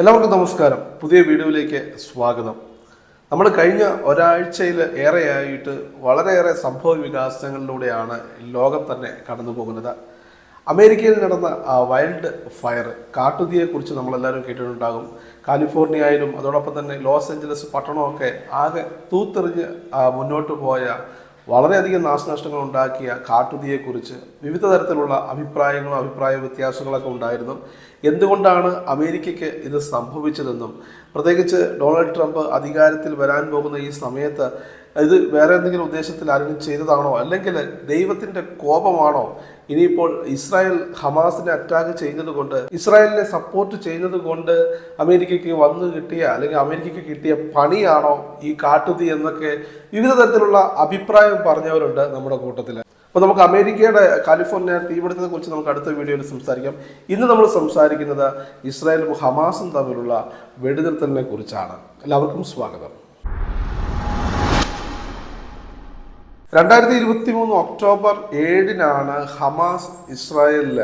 എല്ലാവർക്കും നമസ്കാരം. പുതിയ വീഡിയോയിലേക്ക് സ്വാഗതം. നമ്മൾ കഴിഞ്ഞ ഒരാഴ്ചയിൽ ഏറെയായിട്ട് വളരെയേറെ സംഭവ വികാസങ്ങളിലൂടെയാണ് ലോകം തന്നെ കടന്നു പോകുന്നത്. അമേരിക്കയിൽ നടന്ന വൈൽഡ് ഫയർ കാട്ടുതീയെക്കുറിച്ച് നമ്മളെല്ലാവരും കേട്ടിട്ടുണ്ടാകും. കാലിഫോർണിയയിലും അതോടൊപ്പം തന്നെ ലോസ് ഏഞ്ചലസ് പട്ടണമൊക്കെ ആകെ തൂത്തെറിഞ്ഞ് മുന്നോട്ട് പോയ വളരെയധികം നാശനഷ്ടങ്ങൾ ഉണ്ടാക്കിയ കാട്ടുതീയെക്കുറിച്ച് വിവിധ തരത്തിലുള്ള അഭിപ്രായങ്ങളും അഭിപ്രായ വ്യത്യാസങ്ങളൊക്കെ ഉണ്ടായിരുന്നു. എന്തുകൊണ്ടാണ് അമേരിക്കയ്ക്ക് ഇത് സംഭവിച്ചതെന്നും പ്രത്യേകിച്ച് ഡൊണാൾഡ് ട്രംപ് അധികാരത്തിൽ വരാൻ പോകുന്ന ഈ സമയത്ത് ഇത് വേറെ എന്തെങ്കിലും ഉദ്ദേശത്തിൽ ആരെങ്കിലും ചെയ്തതാണോ? അല്ലെങ്കിൽ ദൈവത്തിന്റെ കോപമാണോ? ഇനിയിപ്പോൾ ഇസ്രായേൽ ഹമാസിനെ അറ്റാക്ക് ചെയ്യുന്നത് കൊണ്ട് ഇസ്രായേലിനെ സപ്പോർട്ട് ചെയ്യുന്നത് കൊണ്ട് അമേരിക്കയ്ക്ക് വന്നു കിട്ടിയ അല്ലെങ്കിൽ അമേരിക്കയ്ക്ക് കിട്ടിയ പണിയാണോ ഈ കാട്ടുതീ എന്നൊക്കെ വിവിധ തരത്തിലുള്ള അഭിപ്രായം പറഞ്ഞവരുണ്ട് നമ്മുടെ കൂട്ടത്തിൽ അപ്പോൾ നമുക്ക് അമേരിക്കയുടെ കാലിഫോർണിയ തീപിടുത്തത്തെ കുറിച്ച് നമുക്ക് അടുത്ത വീഡിയോയിൽ സംസാരിക്കാം. ഇന്ന് നമ്മൾ സംസാരിക്കുന്നത് ഇസ്രായേലും ഹമാസും തമ്മിലുള്ള വെടിനിർത്തലിനെ കുറിച്ചാണ്. എല്ലാവർക്കും സ്വാഗതം. രണ്ടായിരത്തി ഇരുപത്തി മൂന്ന് ഒക്ടോബർ ഏഴിനാണ് ഹമാസ് ഇസ്രായേലിൽ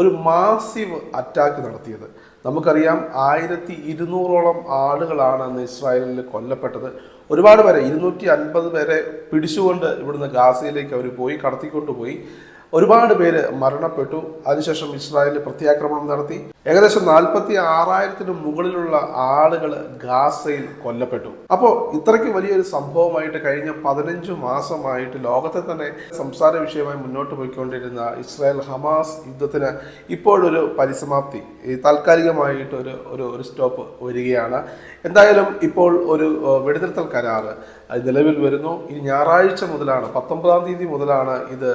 ഒരു മാസീവ് അറ്റാക്ക് നടത്തിയത്. നമുക്കറിയാം ആയിരത്തി ഇരുന്നൂറോളം ആളുകളാണ് അന്ന് ഇസ്രായേലിൽ കൊല്ലപ്പെട്ടത്. ഒരുപാട് പേരെ ഇരുന്നൂറ്റി അൻപത് പേരെ പിടിച്ചുകൊണ്ട് ഇവിടുന്ന് ഗാസയിലേക്ക് അവർ പോയി കടത്തിക്കൊണ്ടുപോയി. ഒരുപാട് പേര് മരണപ്പെട്ടു. അതിനുശേഷം ഇസ്രായേൽ പ്രത്യാക്രമണം നടത്തി. ഏകദേശം നാൽപ്പത്തി ആറായിരത്തിന് മുകളിലുള്ള ആളുകൾ ഗാസയിൽ കൊല്ലപ്പെട്ടു. അപ്പോൾ ഇത്രയ്ക്ക് വലിയൊരു സംഭവമായിട്ട് കഴിഞ്ഞ പതിനഞ്ച് മാസമായിട്ട് ലോകത്തെ തന്നെ സംസാര വിഷയമായി മുന്നോട്ട് പോയിക്കൊണ്ടിരുന്ന ഇസ്രായേൽ ഹമാസ് യുദ്ധത്തിന് ഇപ്പോഴൊരു പരിസമാപ്തി ഈ താൽക്കാലികമായിട്ട് ഒരു ഒരു ഒരു സ്റ്റോപ്പ് വരികയാണ്. എന്തായാലും ഇപ്പോൾ ഒരു വെടിനിർത്തൽ കരാറ് നിലവിൽ വരുന്നു. ഈ ഞായറാഴ്ച മുതലാണ് പത്തൊമ്പതാം തീയതി മുതലാണ് ഇത്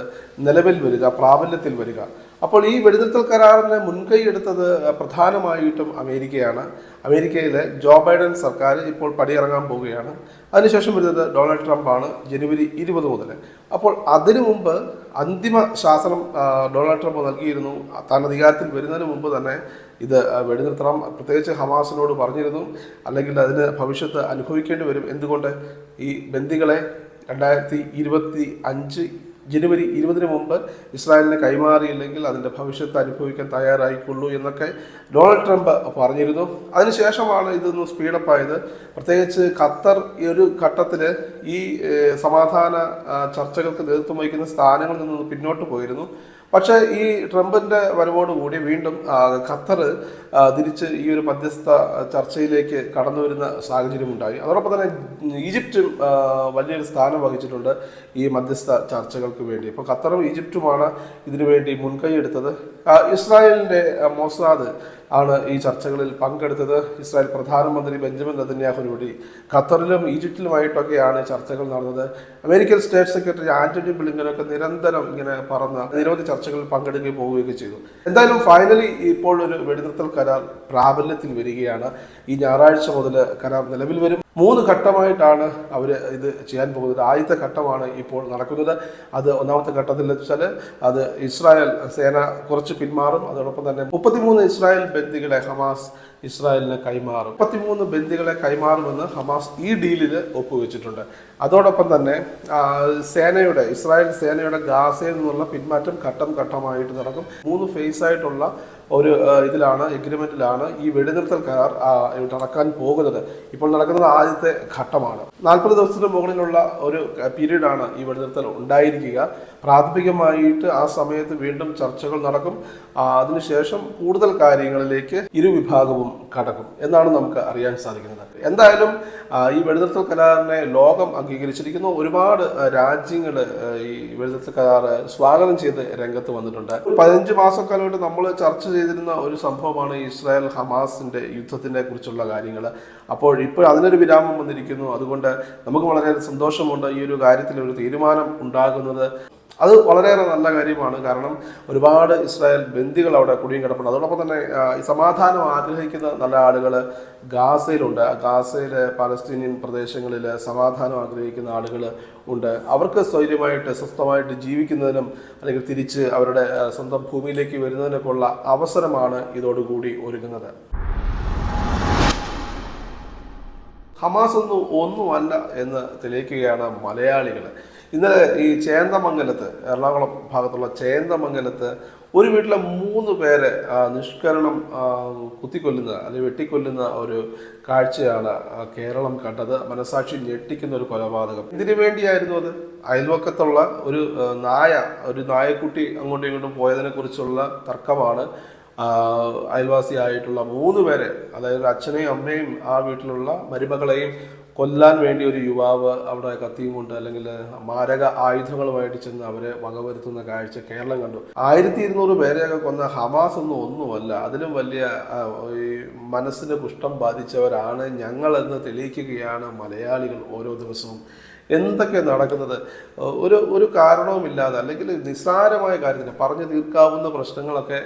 നിലവിൽ വരിക പ്രാബല്യത്തിൽ വരിക. അപ്പോൾ ഈ വെടിനിർത്തൽ കരാറിന് മുൻകൈ എടുത്തത് പ്രധാനമായിട്ടും അമേരിക്കയാണ്. അമേരിക്കയിലെ ജോ ബൈഡൻ സർക്കാർ ഇപ്പോൾ പടിയിറങ്ങാൻ പോവുകയാണ്. അതിനുശേഷം വരുന്നത് ഡൊണാൾഡ് ട്രംപ് ആണ് ജനുവരി ഇരുപത് മുതൽ അപ്പോൾ അതിനു മുമ്പ് അന്തിമ ശാസനം ഡൊണാൾഡ് ട്രംപ് നൽകിയിരുന്നു. താൻ അധികാരത്തിൽ വരുന്നതിന് മുമ്പ് തന്നെ ഇത് വെടിനിർത്തണം പ്രത്യേകിച്ച് ഹമാസിനോട് പറഞ്ഞിരുന്നു. അല്ലെങ്കിൽ അതിന് ഭവിഷ്യത്ത് അനുഭവിക്കേണ്ടി വരും. എന്തുകൊണ്ട്? ഈ ബന്ദികളെ രണ്ടായിരത്തി ഇരുപത്തി അഞ്ച് ജനുവരി ഇരുപതിന് മുമ്പ് ഇസ്രായേലിനെ കൈമാറിയില്ലെങ്കിൽ അതിന്റെ ഭവിഷ്യത്ത് അനുഭവിക്കാൻ തയ്യാറായിക്കൊള്ളൂ എന്നൊക്കെ ഡൊണാൾഡ് ട്രംപ് പറഞ്ഞിരുന്നു. അതിനുശേഷമാണ് ഇതൊന്ന് സ്പീഡപ്പ് ആയത് പ്രത്യേകിച്ച് ഖത്തർ ഈ ഒരു ഘട്ടത്തിൽ ഈ സമാധാന ചർച്ചകൾക്ക് നേതൃത്വം വഹിക്കുന്ന സ്ഥാനങ്ങളിൽ നിന്ന് പിന്നോട്ട് പോയിരുന്നു. പക്ഷേ ഈ ട്രംപിന്റെ വരവോടുകൂടി വീണ്ടും ഖത്തർ തിരിച്ച് ഈ ഒരു മധ്യസ്ഥ ചർച്ചയിലേക്ക് കടന്നു വരുന്ന സാഹചര്യം ഉണ്ടായി അതോടൊപ്പം തന്നെ ഈജിപ്തും വലിയൊരു സ്ഥാനം വഹിച്ചിട്ടുണ്ട് ഈ മധ്യസ്ഥ ചർച്ചകൾക്ക് വേണ്ടി. ഇപ്പോൾ ഖത്തറും ഈജിപ്തുമാണ് ഇതിനു വേണ്ടി മുൻകൈ എടുത്തത്. ഇസ്രായേലിന്റെ മൊസാദ് ആണ് ഈ ചർച്ചകളിൽ പങ്കെടുത്തത്. ഇസ്രായേൽ പ്രധാനമന്ത്രി ബെഞ്ചമിൻ നദന്യാഹുനോടി ഖത്തറിലും ഈജിപ്തിലുമായിട്ടൊക്കെയാണ് ചർച്ചകൾ നടന്നത്. അമേരിക്കൻ സ്റ്റേറ്റ് സെക്രട്ടറി ആന്റണി ബ്ലിങ്കനൊക്കെ നിരന്തരം ഇങ്ങനെ പറന്ന് നിരവധി ചർച്ചകളിൽ പങ്കെടുക്കുകയും പോവുകയൊക്കെ ചെയ്തു. എന്തായാലും ഫൈനലി ഇപ്പോൾ ഒരു വെടിനിർത്തൽ കരാർ പ്രാബല്യത്തിൽ വരികയാണ്. ഈ ഞായറാഴ്ച മുതൽ കരാർ നിലവിൽ വരും. മൂന്ന് ഘട്ടമായിട്ടാണ് അവർ ഇത് ചെയ്യാൻ പോകുന്നത്. ആദ്യത്തെ ഘട്ടമാണ് ഇപ്പോൾ നടക്കുന്നത്. അത് ഒന്നാമത്തെ ഘട്ടത്തിൽ വെച്ചാൽ അത് ഇസ്രായേൽ സേന കുറച്ച് പിന്മാറും. അതോടൊപ്പം തന്നെ മുപ്പത്തിമൂന്ന് ഇസ്രായേൽ ബന്ദികളെ ഹമാസ് ഇസ്രായേലിന് കൈമാറും. മുപ്പത്തിമൂന്ന് ബന്ദികളെ കൈമാറുമെന്ന് ഹമാസ് ഈ ഡീലിൽ ഒപ്പുവെച്ചിട്ടുണ്ട്. അതോടൊപ്പം തന്നെ സേനയുടെ ഇസ്രായേൽ സേനയുടെ ഗാസയിൽ നിന്നുള്ള പിന്മാറ്റം ഘട്ടം ഘട്ടമായിട്ട് നടക്കും. മൂന്ന് ഫേസ് ആയിട്ടുള്ള ഒരു ഇതിലാണ് എഗ്രിമെന്റിലാണ് ഈ വെടിനിർത്തൽ കരാർ നടക്കാൻ പോകുന്നത്. ഇപ്പോൾ നടക്കുന്നത് ആദ്യത്തെ ഘട്ടമാണ്. നാൽപ്പത് ദിവസത്തിന് മുകളിലുള്ള ഒരു പീരീഡാണ് ഈ വെടിനിർത്തൽ ഉണ്ടായിരിക്കുക. പ്രാഥമികമായിട്ട് ആ സമയത്ത് വീണ്ടും ചർച്ചകൾ നടക്കും. അതിനുശേഷം കൂടുതൽ കാര്യങ്ങളിലേക്ക് ഇരുവിഭാഗവും കടക്കും എന്നാണ് നമുക്ക് അറിയാൻ സാധിക്കുന്നത്. എന്തായാലും ഈ വെടിനിർത്തൽ കരാറിനെ ലോകം അംഗീകരിച്ചിരിക്കുന്നു. ഒരുപാട് രാജ്യങ്ങൾ ഈ വെടിനിർത്തൽ കരാർ സ്വാഗതം ചെയ്ത് രംഗത്ത് വന്നിട്ടുണ്ട്. പതിനഞ്ച് മാസക്കാലമായിട്ട് നമ്മൾ ചർച്ച ചെയ്തിരുന്ന ഒരു സംഭവമാണ് ഇസ്രായേൽ ഹമാസിന്റെ യുദ്ധത്തിനെ കുറിച്ചുള്ള കാര്യങ്ങൾ അപ്പോൾ ഇപ്പോൾ അതിനൊരു വിരാമം വന്നിരിക്കുന്നു. അതുകൊണ്ട് നമുക്ക് വളരെ സന്തോഷമുണ്ട് ഈ ഒരു കാര്യത്തിൽ ഒരു തീരുമാനം ഉണ്ടാകുന്നത്. അത് വളരെയേറെ നല്ല കാര്യമാണ്. കാരണം ഒരുപാട് ഇസ്രായേൽ ബന്ദികൾ അവിടെ കുടിയും കിടപ്പുണ്ട്. അതോടൊപ്പം തന്നെ സമാധാനം ആഗ്രഹിക്കുന്ന നല്ല ആളുകൾ ഗാസയിലുണ്ട്. ഗാസയിലെ പാലസ്തീനിയൻ പ്രദേശങ്ങളിൽ സമാധാനം ആഗ്രഹിക്കുന്ന ആളുകൾ ഉണ്ട്. അവർക്ക് സ്വൈര്യമായിട്ട് സ്വസ്ഥമായിട്ട് ജീവിക്കുന്നതിനും അല്ലെങ്കിൽ തിരിച്ച് അവരുടെ സ്വന്തം ഭൂമിയിലേക്ക് വരുന്നതിനൊക്കെയുള്ള അവസരമാണ് ഇതോടുകൂടി ഒരുങ്ങുന്നത്. ഹമാസ് ഒന്നും ഒന്നുമല്ല എന്ന് തെളിയിക്കുകയാണ് മലയാളികൾ ഇന്നലെ ഈ ചേന്തമംഗലത്ത് എറണാകുളം ഭാഗത്തുള്ള ചേന്തമംഗലത്ത് ഒരു വീട്ടിലെ മൂന്ന് പേരെ നിഷ്കരണം കുത്തിക്കൊല്ലുന്ന അല്ലെങ്കിൽ വെട്ടിക്കൊല്ലുന്ന ഒരു കാഴ്ചയാണ് കേരളം കണ്ടത്. മനസാക്ഷി ഞെട്ടിക്കുന്ന ഒരു കൊലപാതകം. ഇതിനു വേണ്ടിയായിരുന്നു അത്? അയൽവക്കത്തുള്ള ഒരു നായ ഒരു നായക്കുട്ടി അങ്ങോട്ടും ഇങ്ങോട്ടും പോയതിനെ കുറിച്ചുള്ള തർക്കമാണ്. അയൽവാസിയായിട്ടുള്ള മൂന്ന് പേരെ അതായത് അച്ഛനെയും അമ്മയും ആ വീട്ടിലുള്ള മരുമകളെയും കൊല്ലാൻ വേണ്ടി ഒരു യുവാവ് അവിടെ കത്തിയും കൊണ്ട് അല്ലെങ്കിൽ മാരക ആയുധങ്ങളുമായിട്ട് ചെന്ന് അവരെ വകവരുത്തുന്ന കാഴ്ച കേരളം കണ്ടു. ആയിരത്തി ഇരുന്നൂറ് പേരെയൊക്കെ കൊന്ന ഹമാസ് ഒന്നും ഒന്നുമല്ല. അതിലും വലിയ ഈ മനസ്സിന് കുഷ്ഠം ബാധിച്ചവരാണ് ഞങ്ങളെന്ന് തെളിയിക്കുകയാണ് മലയാളികൾ ഓരോ ദിവസവും. എന്തൊക്കെ നടക്കുന്നത്? ഒരു ഒരു കാരണവുമില്ലാതെ അല്ലെങ്കിൽ നിസ്സാരമായ കാര്യത്തിന് പറഞ്ഞു തീർക്കാവുന്ന പ്രശ്നങ്ങളൊക്കെ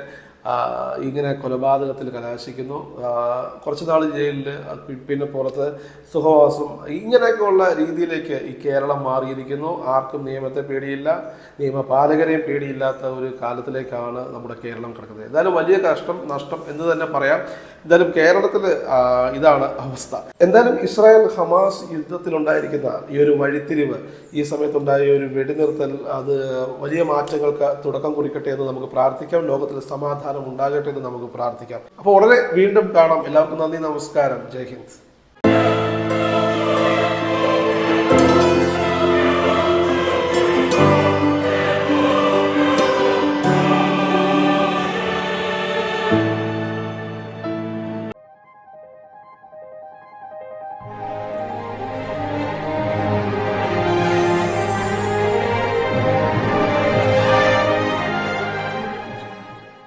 ഇങ്ങനെ കൊലപാതകത്തിൽ കലാശിക്കുന്നു. കുറച്ച് നാൾ ജയിലിൽ പിന്നെ പുറത്ത് സുഖവാസം ഇങ്ങനെയൊക്കെയുള്ള രീതിയിലേക്ക് ഈ കേരളം മാറിയിരിക്കുന്നു. ആർക്കും നിയമത്തെ പേടിയില്ല. നിയമപാലകരെയും പേടിയില്ലാത്ത ഒരു കാലത്തിലേക്കാണ് നമ്മുടെ കേരളം കിടക്കുന്നത്. എന്തായാലും വലിയ കഷ്ടം നഷ്ടം എന്ന് തന്നെ പറയാം. എന്തായാലും കേരളത്തിൽ ഇതാണ് അവസ്ഥ. എന്തായാലും ഇസ്രായേൽ ഹമാസ് യുദ്ധത്തിലുണ്ടായിരിക്കുന്ന ഈ ഒരു വഴിത്തിരിവ് ഈ സമയത്തുണ്ടായ ഒരു വെടിനിർത്തൽ അത് വലിയ മാറ്റങ്ങൾക്ക് തുടക്കം കുറിക്കട്ടെ എന്ന് നമുക്ക് പ്രാർത്ഥിക്കാം. ലോകത്തിൽ സമാധാനം കാലം ഉണ്ടാകട്ടെ എന്ന് നമുക്ക് പ്രാർത്ഥിക്കാം. അപ്പോൾ ഉടനെ വീണ്ടും കാണാം. എല്ലാവർക്കും നന്ദി നമസ്കാരം. ജയ് ഹിന്ദ്.